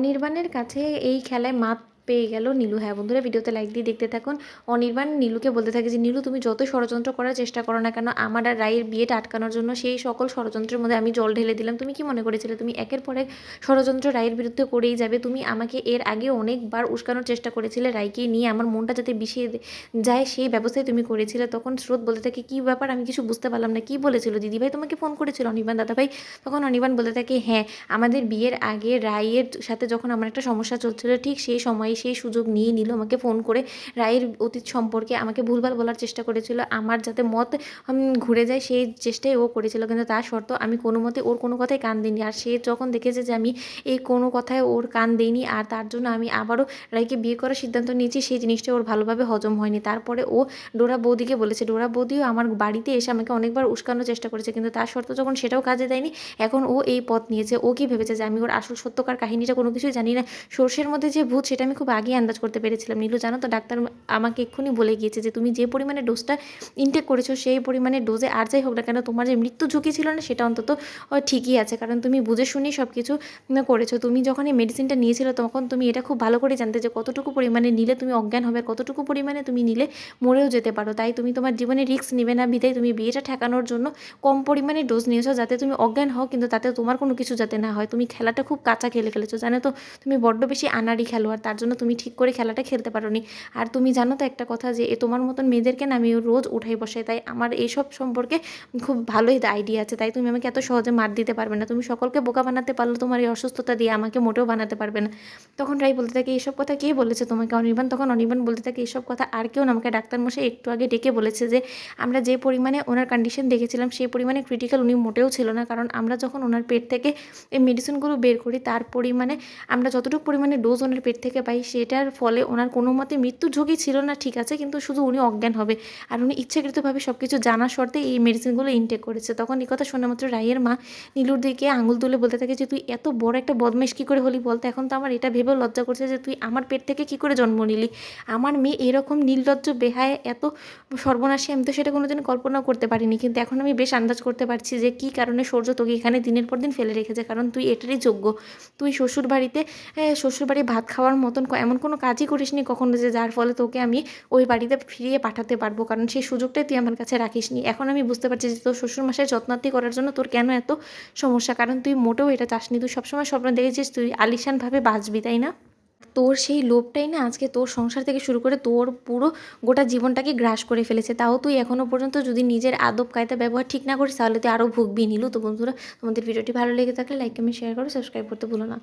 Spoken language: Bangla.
অনির্বাণের কাছে এই খেলায় মাত পেয়ে গেল। নীলু হ্যাঁ বন্ধুরা, ভিডিওতে লাইক দিয়ে দেখতে থাকুন। অনির্বাণ নীলুকে বলতে থাকে যে, নীলু, তুমি যত ষড়যন্ত্র করার চেষ্টা করো না কেন, আমার আর রায়ের বিয়েটা আটকানোর জন্য সেই সকল ষড়যন্ত্রের মধ্যে আমি জল ঢেলে দিলাম। তুমি কি মনে করেছিলে? তুমি একের পর ষড়যন্ত্র রায়ের বিরুদ্ধে করেই যাবে। তুমি আমাকে এর আগে অনেকবার উস্কানোর চেষ্টা করেছিলে রায়কে নিয়ে। আমার মনটা যাতে বিষিয়ে যায় সেই ব্যবস্থায় তুমি করেছিলে। তখন স্রোত বলতে থাকে, কী ব্যাপার? আমি কিছু বুঝতে পারলাম না। কী বলেছিল? দিদিভাই তোমাকে ফোন করেছিল? অনির্বাণ, দাদাভাই। তখন অনির্বাণ বলতে থাকে হ্যাঁ আমাদের বিয়ের আগে রায়ের সাথে যখন আমার একটা সমস্যা চলছিল, ঠিক সেই সময়ে সেই সুযোগ নিয়ে নিল। আমাকে ফোন করে রায়ের অতীত সম্পর্কে আমাকে ভুলভাল বলার চেষ্টা করেছিল। আমার যাতে মত ঘুরে যায় সেই চেষ্টাই ও করেছিল। কিন্তু তার শর্ত আমি কোনো মতে ওর কোনো কথাই কান দিইনি। আর সে যখন দেখেছে যে আমি এই কোনো কথায় ওর কান দিইনি আর তার জন্য আমি আবারও রায়কে বিয়ে করার সিদ্ধান্ত নিয়েছি, সেই জিনিসটা ওর ভালোভাবে হজম হয়নি। তারপরে ও ডোরা বৌদিকে বলেছে, ডোরা বৌদিও আমার বাড়িতে এসে আমাকে অনেকবার উস্কানোর চেষ্টা করেছে। কিন্তু তার শর্ত যখন সেটাও কাজে দেয়নি, এখন ও এই পথ নিয়েছে। ও কি ভেবেছে যে আমি ওর আসল সত্যকার কাহিনীটা কোনো কিছুই জানি না। সর্ষের মধ্যে যে ভূত সেটা আমি খুব আগে আন্দাজ করতে পেরেছিলাম। নীলু, জানো তো, ডাক্তার আমাকে এক্ষুনি বলে গিয়েছে যে, তুমি যে পরিমাণে ডোজটা ইনটেক করেছ, সেই পরিমাণে ডোজে আর যাই হোক না কেন, তোমার যে মৃত্যু ঝুঁকি ছিল না, সেটা অন্তত ঠিকই আছে। কারণ তুমি বুঝে শুনেই সব কিছু করেছ। তুমি যখন এই মেডিসিনটা নিয়েছিলে, তখন তুমি এটা খুব ভালো করে জানতে যে, কতটুকু পরিমাণে নিলে তুমি অজ্ঞান হবে, কতটুকু পরিমাণে তুমি নিলে মরেও যেতে পারো। তাই তুমি তোমার জীবনে রিস্ক নেবে না বিদায় তুমি বিয়েটা ঠেকানোর জন্য কম পরিমাণে ডোজ নিয়েছো, যাতে তুমি অজ্ঞান হও, কিন্তু তাতে তোমার কোনো কিছু যাতে না হয়। তুমি খেলাটা খুব কাঁচা খেলে ফেলেছো, জানো তো? তুমি বড্ড বেশি আনাড়ি খেলোয়াড়, তার জন্য তুমি ঠিক করে খেলাটা খেলতে পারোনি। আর তুমি জানো তো একটা কথা যে তোমার মতন মেয়েদেরকে না আমি রোজ উঠাই বসাই। তাই আমার এইসব সম্পর্কে খুব ভালোই আইডিয়া আছে। তাই তুমি আমাকে এত সহজে মার দিতে পারবে না। তুমি সকলকে বোকা বানাতে পারলে তোমার এই অসুস্থতা দিয়ে আমাকে মোটেও বানাতে পারবে না। তখন রাই বলতে থাকে, এইসব কথা কে বলেছে তোমাকে? অনির্বাণ তখন অনির্বাণ বলতে থাকে, এইসব কথা আর কেউ না। আমাকে ডাক্তারমশাই একটু আগে ডেকে বলেছে যে, আমরা যে পরিমাণে ওনার কন্ডিশন দেখেছিলাম, সেই পরিমাণে ক্রিটিক্যাল উনি মোটেও ছিল না। কারণ আমরা যখন ওনার পেট থেকে এই মেডিসিনগুলো বের করি, তার পরিমাণে আমরা যতটুকু পরিমাণে ডোজ ওনার পেট থেকে পাই সেটার ফলে ওনার কোনো মতে মৃত্যু ঝুঁকি ছিল না, ঠিক আছে, কিন্তু শুধু উনি অজ্ঞান হবে। আর উনি ইচ্ছাকৃতভাবে সব কিছু জানার শর্তে এই মেডিসিনগুলো ইনটেক করেছে। তখন এই কথা শোনা মাত্র রায়ের মা নীলুর দিকে আঙুল তুলে বলতে থাকে যে, তুই এত বড় একটা বদমাইশ কী করে হলি বলতে এখন তো আমার এটা ভেবেও লজ্জা করছে যে, তুই আমার পেট থেকে কী করে জন্ম নিলি? আমার মেয়ে এরকম নির্লজ্জ বেহায়, এত সর্বনাশী, আমি তো সেটা কোনোদিন কল্পনাও করতে পারিনি। কিন্তু এখন আমি বেশ আন্দাজ করতে পারছি যে, কী কারণে সূর্য তোকে এখানে দিনের পর দিন ফেলে রেখেছে? কারণ তুই এটারই যোগ্য। তুই শ্বশুর বাড়িতে শ্বশুর বাড়ি ভাত খাওয়ার মতন এমন কোনো কাজই করিসনি কখনো যে যার ফলে তোকে আমি ওই বাড়িতে ফিরিয়ে পাঠাতে পারব। কারণ সেই সুযোগটাই তুই আমার কাছে রাখিসনি। এখন আমি বুঝতে পারছি যে তোর শ্বশুর মাসের যত্নার্থী করার জন্য তোর কেন এত সমস্যা? কারণ তুই মোটেও এটা চাসনি। তুই সবসময় স্বপ্ন দেখেছিস তুই আলিশানভাবে বাঁচবি, তাই না? তোর সেই লোভটাই না আজকে তোর সংসার থেকে শুরু করে তোর পুরো গোটা জীবনটাকে গ্রাস করে ফেলেছে। তাও তুই এখনও পর্যন্ত যদি নিজের আদব কায়দা ব্যবহার ঠিক না করিস তাহলে তুই আরও ভুগবি। নিলু তো বন্ধুরা, তোমাদের ভিডিওটি ভালো লেগে থাকলে লাইক কমেন্ট শেয়ার করো সাবস্ক্রাইব করতে ভুলো না।